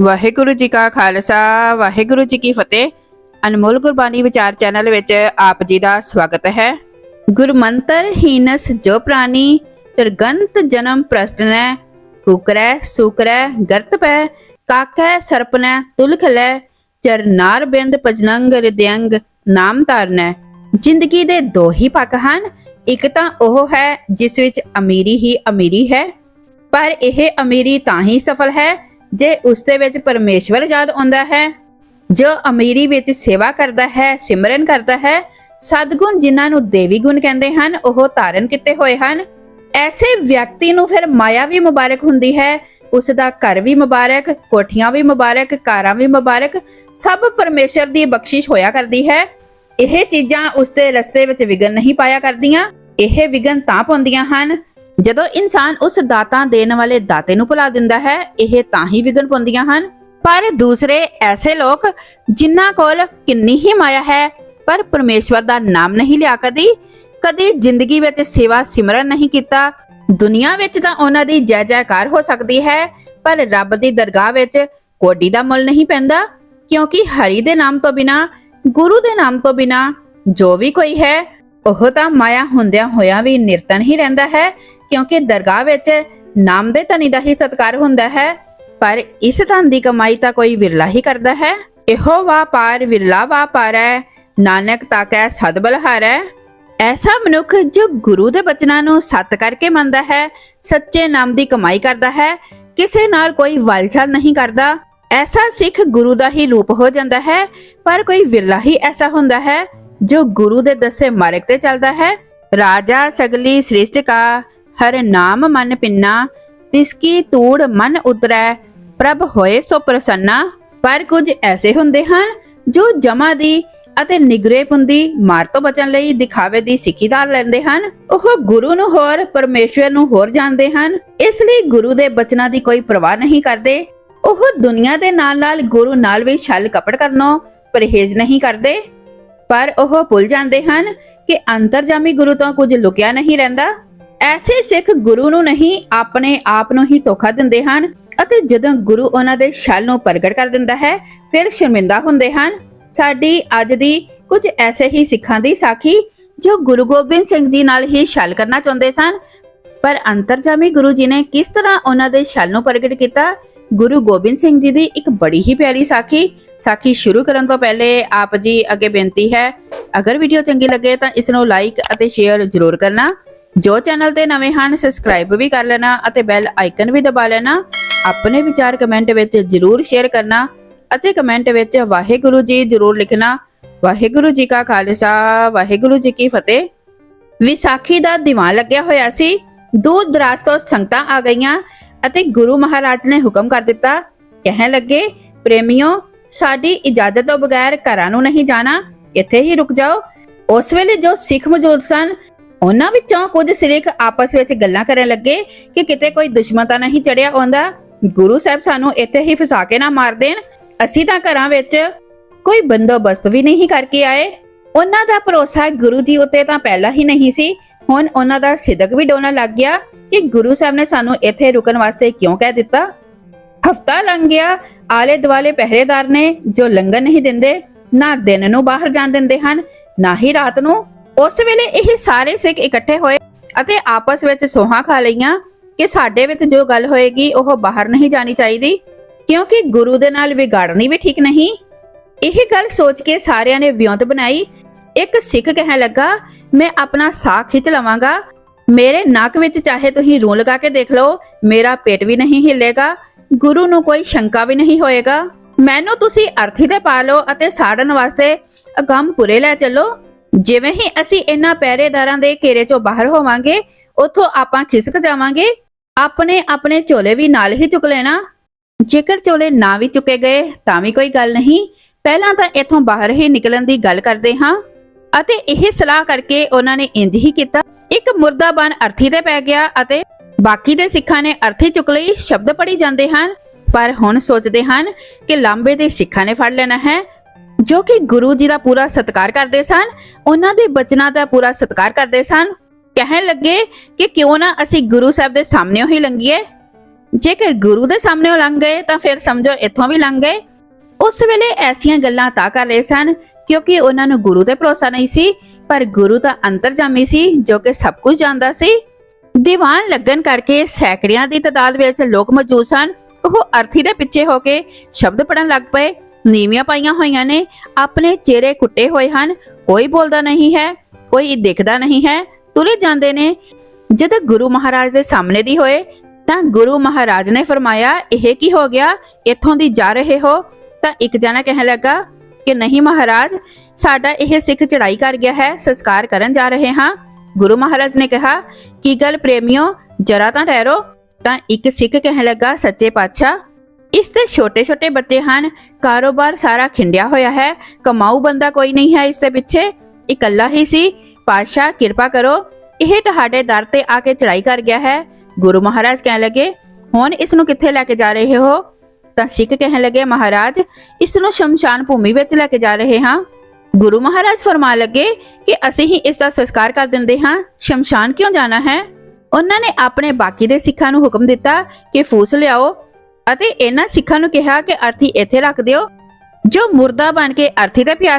ਵਾਹਿਗੁਰੂ ਜੀ ਕਾ ਖਾਲਸਾ, ਵਾਹਿਗੁਰੂ ਜੀ ਕੀ ਫਤਿਹ। ਅਨਮੋਲ ਗੁਰਬਾਣੀ ਵਿਚਾਰ ਚੈਨਲ ਵਿੱਚ ਆਪ ਜੀ ਦਾ ਸਵਾਗਤ ਹੈ। ਗੁਰਮੰਤਰ ਹੀਨਸ ਜੋ ਪ੍ਰਾਨੀ ਤਿਰਗੰਤ ਜਨਮ ਪ੍ਰਸਟਨੈ ਕੁਕਰੈ, ਸੁਕਰੈ, ਗਰਤ ਪੈ। ਕਾਕੈ ਸਰਪਨੈ, ਤੁਲਖਲੈ। ਚਰਨਾਰ ਬਿੰਦ ਪਜਨੰਗ ਰਿਦਯੰਗ ਨਾਮ ਧਾਰਨੈ। ਜ਼ਿੰਦਗੀ ਦੇ ਦੋ ਹੀ ਪੱਖ ਹਨ। ਇੱਕ ਤਾਂ ਉਹ ਹੈ ਜਿਸ ਵਿੱਚ ਅਮੀਰੀ ਹੀ ਅਮੀਰੀ ਹੈ। ਪਰ ਇਹ ਅਮੀਰੀ ਤਾਂ ਹੀ ਸਫਲ ਹੈ ਜੇ ਉਸ ਦੇ ਵਿੱਚ ਪਰਮੇਸ਼ਵਰ ਯਾਦ ਆਉਂਦਾ ਹੈ, ਜੋ ਅਮੀਰੀ ਵਿੱਚ ਸੇਵਾ ਕਰਦਾ ਹੈ, ਸਿਮਰਨ ਕਰਦਾ ਹੈ ਸਦਗੁਣ ਜਿਨ੍ਹਾਂ ਨੂੰ ਦੇਵੀ ਗੁਣ ਕਹਿੰਦੇ ਹਨ, ਉਹ ਧਾਰਨ ਕੀਤੇ ਹੋਏ ਹਨ। ਐਸੇ ਵਿਅਕਤੀ ਨੂੰ ਫਿਰ ਮਾਇਆ ਵੀ ਮੁਬਾਰਕ ਹੁੰਦੀ ਹੈ, ਉਸ ਦਾ ਘਰ ਵੀ ਮੁਬਾਰਕ, ਕੋਠੀਆਂ ਵੀ ਮੁਬਾਰਕ, ਕਾਰਾਂ ਵੀ ਮੁਬਾਰਕ, ਸਭ ਪਰਮੇਸ਼ਰ ਦੀ ਬਖਸ਼ਿਸ਼ ਹੋਇਆ ਕਰਦੀ ਹੈ। ਇਹ ਚੀਜ਼ਾਂ ਉਸ ਦੇ ਰਸਤੇ ਵਿੱਚ ਵਿਗਨ ਨਹੀਂ ਪਾਇਆ ਕਰਦੀਆਂ, ਇਹ ਵਿਗਨ ਤਾਂ ਪਾਉਂਦੀਆਂ ਹਨ। ਜਦੋਂ ਇਨਸਾਨ ਉਸ ਦਾਤਾਂ ਦੇਣ ਵਾਲੇ ਦਾਤੇ ਨੂੰ ਭੁਲਾ ਦਿੰਦਾ ਹੈ, ਇਹ ਤਾਂ ਹੀ ਵਿਗਨ ਪਾਉਂਦੀਆਂ ਹਨ। ਪਰ ਦੂਸਰੇ ਐਸੇ ਲੋਕ, ਜਿਨ੍ਹਾਂ ਕੋਲ ਕਿੰਨੀ ਹੀ ਮਾਇਆ ਹੈ, ਪਰ ਪਰਮੇਸ਼ਵਰ ਦਾ ਨਾਮ ਨਹੀਂ ਲਿਆ ਕਦੀ ਕਦੀ ਜ਼ਿੰਦਗੀ ਵਿੱਚ ਸੇਵਾ ਸਿਮਰਨ ਨਹੀਂ ਕੀਤਾ, ਦੁਨੀਆ ਵਿੱਚ ਤਾਂ ਉਹਨਾਂ ਦੀ ਜੈ ਜੈਕਾਰ ਹੋ ਸਕਦੀ ਹੈ, ਪਰ ਰੱਬ ਦੀ ਦਰਗਾਹ ਵਿੱਚ ਕੋਡੀ ਦਾ ਮੁੱਲ ਨਹੀਂ ਪੈਂਦਾ, ਕਿਉਂਕਿ ਹਰੀ ਦੇ ਨਾਮ ਤੋਂ ਬਿਨਾ, ਗੁਰੂ ਦੇ ਨਾਮ ਤੋਂ ਬਿਨਾ ਜੋ ਵੀ ਕੋਈ ਹੈ, ਉਹ ਤਾਂ ਮਾਇਆ ਹੁੰਦਿਆਂ ਹੋਇਆਂ ਵੀ ਨਿਰਤਨ ਹੀ ਰਹਿੰਦਾ ਹੈ ਕਿਉਂਕਿ ਦਰਗਾਹ ਵਿੱਚ ਨਾਮ ਦੇ ਧਨੀ ਦਾ ਹੀ ਸਤਕਾਰ ਹੁੰਦਾ ਹੈ, ਪਰ ਇਸ ਧਨ ਦੀ ਕਮਾਈ ਤਾਂ ਕੋਈ ਵਿਰਲਾ ਹੀ ਕਰਦਾ ਹੈ। ਇਹੋ ਵਾਪਾਰ ਵਿਰਲਾ ਵਾਪਾਰ ਹੈ, ਨਾਨਕ ਤਾਕੈ ਸਦਬਲ ਹਾਰੈ ਐਸਾ ਮਨੁੱਖ ਜੋ ਗੁਰੂ ਦੇ ਬਚਨਾਂ ਨੂੰ ਸੱਤ ਕਰਕੇ ਮੰਨਦਾ ਹੈ, ਸੱਚੇ ਨਾਮ ਦੀ ਕਮਾਈ ਕਰਦਾ ਹੈ, ਕਿਸੇ ਨਾਲ ਕੋਈ ਵਲਚਲ ਨਹੀਂ ਕਰਦਾ। ਐਸਾ ਸਿੱਖ ਗੁਰੂ ਦਾ ਹੀ ਰੂਪ ਹੋ ਜਾਂਦਾ ਹੈ, ਪਰ ਕੋਈ ਵਿਰਲਾ ਹੀ ਐਸਾ ਹੁੰਦਾ ਹੈ, ਜੋ ਗੁਰੂ ਦੇ ਦੱਸੇ ਮਾਰਗ ਤੇ ਚੱਲਦਾ ਹੈ। ਰਾਜਾ ਸਗਲੀ ਸ੍ਰਿਸ਼ਟ ਕਾ ਹਰ ਨਾਮ ਮਨ ਪਿੰਨਾ, ਤਿਸ ਕੀ ਤੂੜ ਮਨ ਉਤਰੈ, ਪ੍ਰਭ ਹੋਏ ਸੋ ਪ੍ਰਸੰਨਾ। ਪਰ ਕੁਝ ਐਸੇ ਹੁੰਦੇ ਹਨ, ਜੋ ਜਮਾ ਦੀ ਅਤੇ ਨਿਗਰੇ ਪੁੰਦੀ ਮਾਰ ਤੋਂ ਬਚਣ ਲਈ ਦਿਖਾਵੇ ਦੀ ਸਿੱਖੀ ਲੈਂਦੇ ਹਨ। ਉਹ ਗੁਰੂ ਨੂੰ ਹੋਰ, ਪਰਮੇਸ਼ਵਰ ਨੂੰ ਹੋਰ ਜਾਣਦੇ ਹਨ। ਇਸ ਲਈ ਗੁਰੂ ਦੇ ਬਚਨਾਂ ਦੀ ਕੋਈ ਪਰਵਾਹ ਨਹੀਂ ਕਰਦੇ। ਉਹ ਦੁਨੀਆ ਦੇ ਨਾਲ ਨਾਲ ਗੁਰੂ ਨਾਲ ਵੀ ਛਲ ਕਪੜ ਕਰਨੋਂ ਪਰਹੇਜ਼ ਨਹੀਂ ਕਰਦੇ। ਪਰ ਉਹ ਭੁੱਲ ਜਾਂਦੇ ਹਨ ਕਿ ਅੰਤਰਜਾਮੀ ਗੁਰੂ ਤੋਂ ਕੁਝ ਲੁਕਿਆ ਨਹੀਂ ਰਹਿੰਦਾ। ਐਸੇ ਸਿੱਖ ਗੁਰੂ ਨੂੰ ਨਹੀਂ, ਆਪਣੇ ਆਪ ਨੂੰ ਹੀ ਧੋਖਾ ਦਿੰਦੇ ਹਨ ਅਤੇ ਜਦੋਂ ਗੁਰੂ ਉਹਨਾਂ ਦੇ ਛਲ ਨੂੰ ਪ੍ਰਗਟ ਕਰ ਦਿੰਦਾ ਹੈ, ਫਿਰ ਸ਼ਰਮਿੰਦਾ ਹੁੰਦੇ ਹਨ। ਸਾਡੀ ਅੱਜ ਦੀ ਕੁਝ ਐਸੇ ਹੀ ਸਿੱਖਾਂ ਦੀ ਸਾਖੀ, ਜੋ ਗੁਰੂ ਗੋਬਿੰਦ ਸਿੰਘ ਜੀ ਨਾਲ ਹੀ ਛਲ ਕਰਨਾ ਚਾਹੁੰਦੇ ਸਨ। ਪਰ ਅੰਤਰਜਾਮੀ ਗੁਰੂ ਜੀ ਨੇ ਕਿਸ ਤਰ੍ਹਾਂ ਉਹਨਾਂ ਦੇ ਛਲ ਨੂੰ ਪ੍ਰਗਟ ਕੀਤਾ? ਗੁਰੂ ਗੋਬਿੰਦ ਸਿੰਘ ਜੀ ਦੀ ਇੱਕ ਬੜੀ ਹੀ ਪਿਆਰੀ ਸਾਖੀ। ਸਾਖੀ ਸ਼ੁਰੂ ਕਰਨ ਤੋਂ ਪਹਿਲੇ ਆਪ ਜੀ ਅੱਗੇ ਬੇਨਤੀ ਹੈ, ਅਗਰ ਵੀਡੀਓ ਚੰਗੀ ਲੱਗੇ ਤਾਂ ਇਸ ਨੂੰ ਲਾਈਕ ਅਤੇ ਸ਼ੇਅਰ ਜ਼ਰੂਰ ਕਰਨਾ। ਜੋ ਚੈਨਲ ਤੇ ਨਵੇਂ ਹਨ ਸਬਸਕ੍ਰਾਈਬ ਵੀ ਕਰ ਲੈਣਾ ਅਤੇ ਬੈਲ ਆਈਕਨ ਵੀ ਦਬਾ ਲੈਣਾ। ਆਪਣੇ ਵਿਚਾਰ ਕਮੈਂਟ ਵਿੱਚ ਜ਼ਰੂਰ ਸ਼ੇਅਰ ਕਰਨਾ ਅਤੇ ਕਮੈਂਟ ਵਿੱਚ ਵਾਹਿਗੁਰੂ ਜੀ ਜ਼ਰੂਰ ਲਿਖਣਾ। ਵਾਹਿਗੁਰੂ ਜੀ ਕਾ ਖਾਲਸਾ, ਵਾਹਿਗੁਰੂ ਜੀ ਕੀ ਫਤਿਹ। ਵਿਸਾਖੀ ਦਾ ਦੀਵਾਨ ਲੱਗਿਆ ਹੋਇਆ ਸੀ। ਦੂਰ ਦਰਾਜ ਤੋਂ ਸੰਗਤਾਂ ਆ ਗਈਆਂ ਅਤੇ ਗੁਰੂ ਮਹਾਰਾਜ ਨੇ ਹੁਕਮ ਕਰ ਦਿੱਤਾ। ਕਹਿਣ ਲੱਗੇ, ਪ੍ਰੇਮਿਓ, ਸਾਡੀ ਇਜਾਜ਼ਤ ਤੋਂ ਬਗੈਰ ਘਰਾਂ ਨੂੰ ਨਹੀਂ ਜਾਣਾ। ਇੱਥੇ ਹੀ ਰੁਕ ਜਾਓ। ਉਸ ਵੇਲੇ ਜੋ ਸਿੱਖ ਮੌਜੂਦ ਸਨ ਉਹਨਾਂ ਵਿੱਚੋਂ ਕੁਝ ਸਿੱਖ ਆਪਸ ਵਿੱਚ ਗੱਲਾਂ ਕਰਨ ਲੱਗੇ ਕਿ ਕਿਤੇ ਕੋਈ ਦੁਸ਼ਮਣ ਤਾਂ ਨਹੀਂ ਚੜਿਆ ਆਉਂਦਾ। ਗੁਰੂ ਸਾਹਿਬ ਸਾਨੂੰ ਇੱਥੇ ਹੀ ਫਸਾ ਕੇ ਨਾ ਮਾਰ ਦੇਣ। ਅਸੀਂ ਤਾਂ ਘਰਾਂ ਵਿੱਚ ਕੋਈ ਬੰਦੋਬਸਤ ਵੀ ਨਹੀਂ ਕਰਕੇ ਆਏ। ਉਹਨਾਂ ਦਾ ਭਰੋਸਾ ਗੁਰੂ ਜੀ ਉੱਤੇ ਤਾਂ ਪਹਿਲਾਂ ਹੀ ਨਹੀਂ ਸੀ। ਹੁਣ ਉਹਨਾਂ ਦਾ ਸਿਦਕ ਵੀ ਡੋਲਣ ਲੱਗ ਗਿਆ ਕਿ ਗੁਰੂ ਸਾਹਿਬ ਨੇ ਸਾਨੂੰ ਇੱਥੇ ਰੁਕਣ ਵਾਸਤੇ ਕਿਉਂ ਕਹਿ ਦਿੱਤਾ। ਹਫਤਾ ਲੰਘ ਗਿਆ। ਆਲੇ ਦੁਆਲੇ ਪਹਿਰੇਦਾਰ ਨੇ ਜੋ ਲੰਗਰ ਨਹੀਂ ਦਿੰਦੇ, ਨਾ ਦਿਨ ਨੂੰ ਬਾਹਰ ਜਾਣ ਦਿੰਦੇ ਹਨ, ਨਾ ਹੀ ਰਾਤ ਨੂੰ ਉਸ ਵੇਲੇ ਇਹ ਸਾਰੇ ਸਿੱਖ ਇਕੱਠੇ ਹੋਏ ਅਤੇ ਆਪਸ ਵਿੱਚ ਸੋਹਾਂ ਖਾ ਲਈਆਂ ਕਿ ਸਾਡੇ ਵਿੱਚ ਜੋ ਗੱਲ ਹੋਏਗੀ ਉਹ ਬਾਹਰ ਨਹੀਂ ਜਾਣੀ ਚਾਹੀਦੀ, ਕਿਉਂਕਿ ਗੁਰੂ ਦੇ ਨਾਲ ਵਿਗਾੜਨੀ ਵੀ ਠੀਕ ਨਹੀਂ। ਇਹ ਗੱਲ ਸੋਚ ਕੇ ਸਾਰਿਆਂ ਨੇ ਵਿਉਂਤ ਬਣਾਈ। ਇੱਕ ਸਿੱਖ ਕਹਿਣ ਲੱਗਾ, ਮੈਂ ਆਪਣਾ ਸਾਹ ਖਿੱਚ ਲਵਾਂਗਾ। ਮੇਰੇ ਨੱਕ ਵਿੱਚ ਚਾਹੇ ਤੁਸੀਂ ਰੂੰ ਲਗਾ ਕੇ ਦੇਖ ਲਓ, ਮੇਰਾ ਪੇਟ ਵੀ ਨਹੀਂ ਹਿੱਲੇਗਾ। ਗੁਰੂ ਨੂੰ ਕੋਈ ਸ਼ੰਕਾ ਵੀ ਨਹੀਂ ਹੋਏਗਾ। ਮੈਨੂੰ ਤੁਸੀਂ ਅਰਥੀ ਤੇ ਪਾ ਲਓ ਅਤੇ ਸਾੜਨ ਵਾਸਤੇ ਅਗੰਮ ਪੁਰੇ ਲੈ ਚੱਲੋ। ਜਿਵੇਂ ਹੀ ਅਸੀਂ ਇਹਨਾਂ ਪਹਿਰੇਦਾਰਾਂ ਦੇ ਘੇਰੇ ਚੋਂ ਬਾਹਰ ਹੋਵਾਂਗੇ, ਉੱਥੋਂ ਆਪਾਂ ਖਿਸਕ ਜਾਵਾਂਗੇ। ਆਪਣੇ ਆਪਣੇ ਝੋਲੇ ਵੀ ਨਾਲ ਹੀ ਚੁੱਕ ਲੈਣਾ। ਜੇਕਰ ਝੋਲੇ ਨਾ ਵੀ ਚੁੱਕੇ ਗਏ, ਤਾਂ ਵੀ ਕੋਈ ਗੱਲ ਨਹੀਂ। ਪਹਿਲਾਂ ਤਾਂ ਇੱਥੋਂ ਬਾਹਰ ਹੀ ਨਿਕਲਣ ਦੀ ਗੱਲ ਕਰਦੇ ਹਾਂ। ਅਤੇ ਇਹ ਸਲਾਹ ਕਰਕੇ ਉਹਨਾਂ ਨੇ ਇੰਜ ਹੀ ਕੀਤਾ। ਇੱਕ ਮੁਰਦਾਬਾਨ ਅਰਥੀ ਤੇ ਪੈ ਗਿਆ ਅਤੇ ਬਾਕੀ ਦੇ ਸਿੱਖਾਂ ਨੇ ਅਰਥੀ ਚੁੱਕ ਲਈ, ਸ਼ਬਦ ਪੜੀ ਜਾਂਦੇ ਹਨ। ਪਰ ਹੁਣ ਸੋਚਦੇ ਹਨ ਕਿ ਲਾਂਬੇ ਦੇ ਸਿੱਖਾਂ ਨੇ ਫੜ ਲੈਣਾ ਹੈ। ਜੋ ਕਿ ਗੁਰੂ ਜੀ ਦਾ ਪੂਰਾ ਸਤਿਕਾਰ ਕਰਦੇ ਸਨ, ਉਹਨਾਂ ਦੇ ਬਚਨਾਂ ਦਾ ਪੂਰਾ ਸਤਿਕਾਰ ਕਰਦੇ ਸਨ। ਕਹਿਣ ਲੱਗੇ ਕਿ ਕਿਉਂ ਨਾ ਅਸੀਂ ਗੁਰੂ ਸਾਹਿਬ ਦੇ ਸਾਹਮਣੇ ਹੀ ਲੰਘੀਏ। ਜੇਕਰ ਗੁਰੂ ਦੇ ਸਾਹਮਣੇ ਲੰਘ ਗਏ, ਤਾਂ ਫਿਰ ਸਮਝੋ ਇੱਥੋਂ ਵੀ ਲੰਘ ਗਏ। ਉਸ ਵੇਲੇ ਐਸੀਆਂ ਗੱਲਾਂ ਤਾਂ ਕਰ ਰਹੇ ਸਨ, ਕਿਉਂਕਿ ਉਹਨਾਂ ਨੂੰ ਗੁਰੂ ਤੇ ਭਰੋਸਾ ਨਹੀਂ ਸੀ, ਪਰ ਗੁਰੂ ਤਾਂ ਅੰਤਰਜਾਮੀ ਸੀ, ਜੋ ਕਿ ਸਭ ਕੁਝ ਜਾਣਦਾ ਸੀ। ਦੀਵਾਨ ਲੱਗਣ ਕਰਕੇ ਸੈਕੜਿਆਂ ਦੀ ਤਦਾਦ ਵਿੱਚ ਲੋਕ ਮੌਜੂਦ ਸਨ। ਉਹ ਅਰਥੀ ਦੇ ਪਿੱਛੇ ਹੋ ਕੇ ਸ਼ਬਦ ਪੜਨ ਲੱਗ ਪਏ। ਨੀਵੀਆਂ ਪਾਈਆਂ ਹੋਈਆਂ ਨੇ, ਆਪਣੇ ਚਿਹਰੇ ਕੁੱਟੇ ਹੋਏ ਹਨ, ਕੋਈ ਬੋਲਦਾ ਨਹੀਂ ਹੈ, ਕੋਈ ਦਿਖਦਾ ਨਹੀਂ ਹੈ, ਤੁਰੇ ਜਾਂਦੇ ਨੇ। ਜਦ ਗੁਰੂ ਮਹਾਰਾਜ ਦੇ ਸਾਹਮਣੇ ਦੀ ਹੋਏ, ਤਾਂ ਗੁਰੂ ਮਹਾਰਾਜ ਨੇ ਫਰਮਾਇਆ, ਇਹ ਕੀ ਹੋ ਗਿਆ? ਇੱਥੋਂ ਦੀ ਜਾ ਰਹੇ ਹੋ? ਤਾਂ ਇੱਕ ਜਣਾ ਕਹਿਣ ਲੱਗਾ ਕਿ ਨਹੀਂ ਮਹਾਰਾਜ, ਸਾਡਾ ਇਹ ਸਿੱਖ ਚੜਾਈ ਕਰ ਗਿਆ ਹੈ, ਸੰਸਕਾਰ ਕਰਨ ਜਾ ਰਹੇ ਹਾਂ। ਗੁਰੂ ਮਹਾਰਾਜ ਨੇ ਕਿਹਾ, ਕੀ ਗੱਲ ਪ੍ਰੇਮਿਓ, ਜਰਾ ਤਾਂ ਠਹਿਰੋ। ਤਾਂ ਇੱਕ ਸਿੱਖ ਕਹਿਣ ਲੱਗਾ, ਸੱਚੇ ਪਾਤਸ਼ਾਹ ਇਸ ਤੇ ਛੋਟੇ-ਛੋਟੇ ਬੱਚੇ ਹਨ। ਕਾਰੋਬਾਰ ਸਾਰਾ ਖਿੰਡਿਆ ਹੋਇਆ ਹੈ। ਕਮਾਊ ਬੰਦਾ ਕੋਈ ਨਹੀਂ ਹੈ ਇਸ ਦੇ ਪਿੱਛੇ। ਇਕੱਲਾ ਹੀ ਸੀ। ਪਾਤਸ਼ਾਹ, ਕਿਰਪਾ ਕਰੋ। ਇਹ ਤੁਹਾਡੇ ਦਰ ਤੇ ਆ ਕੇ ਚੜਾਈ ਕਰ ਗਿਆ ਹੈ। ਗੁਰੂ ਮਹਾਰਾਜ ਕਹਿਣ ਲੱਗੇ, ਹੁਣ ਇਸ ਨੂੰ ਕਿੱਥੇ ਲੈ ਕੇ ਜਾ ਰਹੇ ਹੋ? ਤਾਂ ਸਿੱਖ ਕਹਿਣ ਲੱਗੇ, ਮਹਾਰਾਜ, ਇਸ ਨੂੰ ਸ਼ਮਸ਼ਾਨ ਭੂਮੀ ਵਿੱਚ ਲੈ ਕੇ ਜਾ ਰਹੇ ਹਾਂ। ਗੁਰੂ ਮਹਾਰਾਜ ਫਰਮਾ ਲੱਗੇ ਕਿ ਅਸੀਂ ਹੀ ਇਸ ਦਾ ਸੰਸਕਾਰ ਕਰ ਦਿੰਦੇ ਹਾਂ। ਸ਼ਮਸ਼ਾਨ ਕਿਉਂ ਜਾਣਾ ਹੈ? ਉਹਨਾਂ ਨੇ ਆਪਣੇ ਬਾਕੀ ਦੇ ਸਿੱਖਾਂ ਨੂੰ ਹੁਕਮ ਦਿੱਤਾ ਕਿ ਫੂਸ ਲਿਆਓ। ਅਤੇ ਇਹਨਾਂ ਸਿੱਖਾਂ ਨੂੰ ਕਿਹਾ ਕਿ ਅਰਥੀ ਇੱਥੇ ਰੱਖ ਦਿਓ। ਜੋ ਮੁਰਦਾ ਬਣ ਕੇ ਅਰਥੀ ਤੇ ਪਿਆ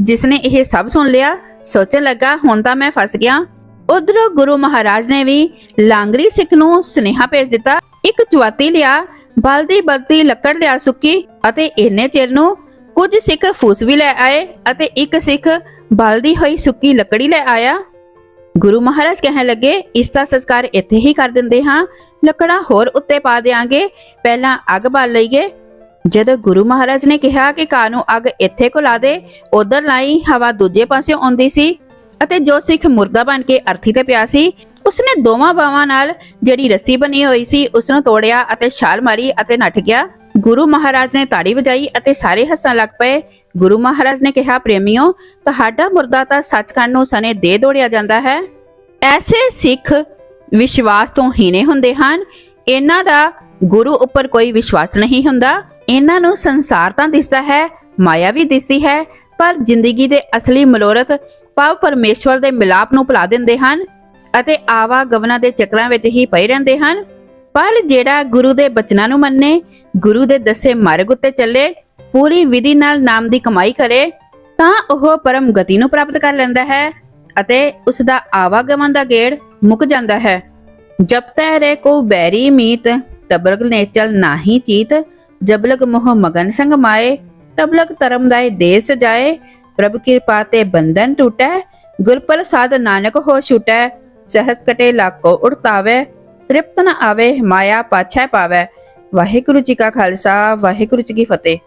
ਜਿਸ ਨੇ ਇਹ ਸਭ ਸੁਣ ਲਿਆ, ਸੋਚਣ ਲੱਗਾ, ਹੁਣ ਤਾਂ ਮੈਂ ਫਸ ਗਿਆ। ਉਧਰੋਂ ਗੁਰੂ ਮਹਾਰਾਜ ਨੇ ਵੀ ਲਾਂਗਰੀ ਸਿੱਖ ਨੂੰ ਸੁਨੇਹਾ ਭੇਜ ਦਿੱਤਾ। ਇੱਕ ਚੁਆਤੀ ਲਿਆ, ਬਲਦੀ ਬਲਦੀ ਲੱਕੜ ਲਿਆ ਸੁੱਕੀ ਅਤੇ ਇੰਨੇ ਚਿਰ ਨੂੰ ਕੁਝ ਸਿੱਖ ਫੂਸ ਵੀ ਲੈ ਆਏ ਅਤੇ ਇੱਕ ਸਿੱਖ ਬਲਦੀ ਹੋਈ ਸੁੱਕੀ ਲੱਕੜੀ ਲੈ ਆਇਆ। ਗੁਰੂ ਮਹਾਰਾਜ ਕਹਿਣ ਲੱਗੇ, ਇਸ ਦਾ ਸੰਸਕਾਰ ਇੱਥੇ ਹੀ ਕਰ ਦਿੰਦੇ ਹਾਂ। ਲੱਕੜਾਂ ਹੋਰ ਉੱਤੇ ਪਾ ਦੇਾਂਗੇ ਪਹਿਲਾਂ ਅੱਗ ਬਾਲ ਲਈਏ। ਜਦੋਂ ਗੁਰੂ ਮਹਾਰਾਜ ਨੇ ਕਿਹਾ ਕਿ ਕਾਂ ਨੂੰ ਅੱਗ ਇੱਥੇ ਕੋਲਾ ਦੇ, ਉਧਰ ਲਾਈ ਹਵਾ ਦੂਜੇ ਪਾਸਿਓਂ ਆਉਂਦੀ ਸੀ ਅਤੇ ਜੋ ਸਿੱਖ ਮੁਰਦਾ ਬਣ ਕੇ ਅਰਥੀ ਤੇ ਪਿਆ ਸੀ, ਉਸਨੇ ਦੋਵਾਂ ਬਾਹਾਂ ਨਾਲ ਜਿਹੜੀ ਰੱਸੀ ਬਣੀ ਹੋਈ ਸੀ ਉਸ ਨੂੰ ਤੋੜਿਆ ਅਤੇ ਛਾਲ ਮਾਰੀ ਅਤੇ ਨੱਠ ਗਿਆ। ਗੁਰੂ ਮਹਾਰਾਜ ਨੇ ਤਾੜੀ ਵਜਾਈ ਅਤੇ ਸਾਰੇ ਹੱਸਣ ਲੱਗ ਪਏ। ਗੁਰੂ ਮਹਾਰਾਜ ਨੇ ਕਿਹਾ, ਪ੍ਰੇਮਿਓ, ਤੁਹਾਡਾ ਮੁਰਦਾ ਤਾਂ ਸੱਚਖੰਡ ਨੂੰ ਸਨੇ ਦੇ ਦੌੜਿਆ ਜਾਂਦਾ ਹੈ। ਐਸੇ ਸਿੱਖ ਵਿਸ਼ਵਾਸ ਤੋਂ ਹੀਣੇ ਹੁੰਦੇ ਹਨ। ਇਹਨਾਂ ਦਾ ਗੁਰੂ ਉੱਪਰ ਕੋਈ ਵਿਸ਼ਵਾਸ ਨਹੀਂ ਹੁੰਦਾ। ਇਹਨਾਂ ਨੂੰ ਸੰਸਾਰ ਤਾਂ ਦਿਸਦਾ ਹੈ, ਮਾਇਆ ਵੀ ਦਿਸਦੀ ਹੈ, ਪਰ ਜ਼ਿੰਦਗੀ ਦੇ ਅਸਲੀ ਮਨੋਰਥ ਪਾਵ ਪਰਮੇਸ਼ਵਰ ਦੇ ਮਿਲਾਪ ਨੂੰ ਭੁਲਾ ਦਿੰਦੇ ਹਨ ਅਤੇ ਆਵਾ ਗਵਨਾ ਦੇ ਚੱਕਰਾਂ ਵਿੱਚ ਹੀ ਪਏ ਰਹਿੰਦੇ ਹਨ। ਪਰ ਜਿਹੜਾ ਗੁਰੂ ਦੇ ਬਚਨਾਂ ਨੂੰ ਮੰਨੇ, ਗੁਰੂ ਦੇ ਦੱਸੇ ਮਾਰਗ ਉੱਤੇ ਚੱਲੇ, ਪੂਰੀ ਵਿਧੀ ਨਾਲ ਨਾਮ ਦੀ ਕਮਾਈ ਕਰੇ, ਤਾਂ ਉਹ ਪਰਮ ਗਤੀ ਨੂੰ ਪ੍ਰਾਪਤ ਕਰ ਲੈਂਦਾ ਹੈ। ਅਤੇ ਉਸ ਦਾ ਆਵਾਗਮਨ ਦਾ ਗੇੜ ਮੁੱਕ ਜਾਂਦਾ ਹੈ। ਜਬ ਤੈ ਰੇ ਕੋ ਬੈਰੀ ਮੀਤ, ਤਬਲਗ ਨੇ ਚਲ ਨਾਹੀ ਚੀਤ। ਜਬਲਗ ਮੋਹ ਮਗਨ ਸੰਗ ਮਾਏ, ਤਬਲਗ ਧਰਮ ਦਾਏ ਦੇਸ ਜਾਏ। ਪ੍ਰਭ ਕਿਰਪਾ ਤੇ ਬੰਧਨ ਟੂਟੈ ਗੁਰ ਪ੍ਰਸਾਦ ਨਾਨਕ ਹੋ ਛੁਟੈ। ਸਹਜ ਕਟੇ ਲਾਕੋ ਉੜਤਾਵੇ ਤ੍ਰਿਪਤ ਨ ਆਵੇ, ਮਾਇਆ ਪਾਛੈ ਪਾਵੇ। ਵਾਹਿਗੁਰੂ ਜੀ ਕਾ ਖਾਲਸਾ, ਵਾਹਿਗੁਰੂ ਜੀ ਕੀ ਫਤਿਹ।